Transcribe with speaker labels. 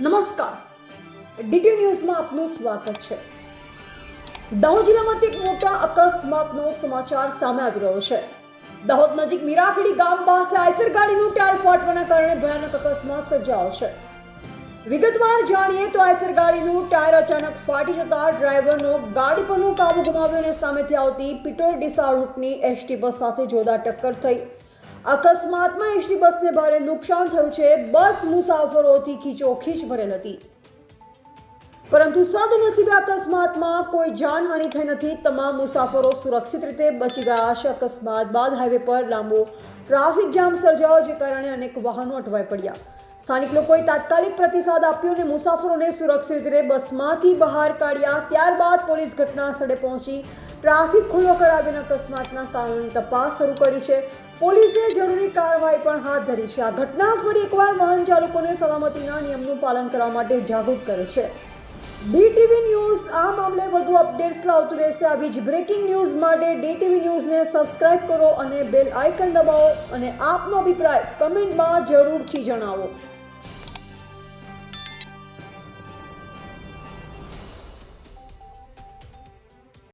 Speaker 1: નમસ્કાર. ડીટી ન્યૂઝમાં આપનું સ્વાગત છે. દાહોદ જિલ્લામાં એક મોટા અકસ્માતનો સમાચાર સામે આવી રહ્યો છે. દાહોદ નજીક મીરાખેડી ગામ પાસે આઈસર ગાડીનું ટાયર ફાટવાના કારણે ભયાનક અકસ્માત સર્જાયો છે. વિગતવાર જાણીએ તો આઈસર ગાડીનું ટાયર અચાનક ફાટી જતા ડ્રાઈવરનો ગાડી પરનો કાબુ ગુમાવ્યો અને સામેથી આવતી પીટર ડીસા રૂટની એસટી બસ સાથે જોરદાર ટક્કર થઈ. અકસ્માતમાં એસટી બસને ભારે નુકસાન થયું છે. બસ મુસાફરોથી ખીચોખીચ ભરેલ હતી. પરંતુ સદનસીબે અકસ્માતમાં કોઈ જાનહાનિ થઈ નથી. તમામ મુસાફરો સુરક્ષિત રીતે બચી ગયા છે. અકસ્માત બાદ હાઈવે પર લાંબો ટ્રાફિક જામ સર્જાયો, જે કારણે અનેક વાહનો અટવાઈ પડ્યા. સ્થાનિક લોકોએ તાત્કાલિક પ્રતિસાદ આપ્યો અને મુસાફરોને સુરક્ષિત રીતે બસમાંથી બહાર કાઢ્યા. ત્યારબાદ પોલીસ ઘટના સ્થળે પહોંચી ટ્રાફિક ખુલ્લો કરાવીને અકસ્માતના કારણોની તપાસ શરૂ કરી છે. પોલીસે જરૂરી કાર્યવાહી પણ હાથ ધરી છે. આ ઘટના ફરી એકવાર વાહન ચાલકોને સલામતીના નિયમનું પાલન કરવા માટે જાગૃત કરે છે. ડીટીવી ન્યૂઝ, આ મામલે વધુ અપડેટ્સ લાવતું રહેશે. આવી જ બ્રેકિંગ ન્યૂઝ માટે ડીટીવી ન્યૂઝને સબસ્ક્રાઇબ કરો અને બેલ આઇકન દબાવો અને આપનો અભિપ્રાય કમેન્ટમાં જરૂરથી જણાવો.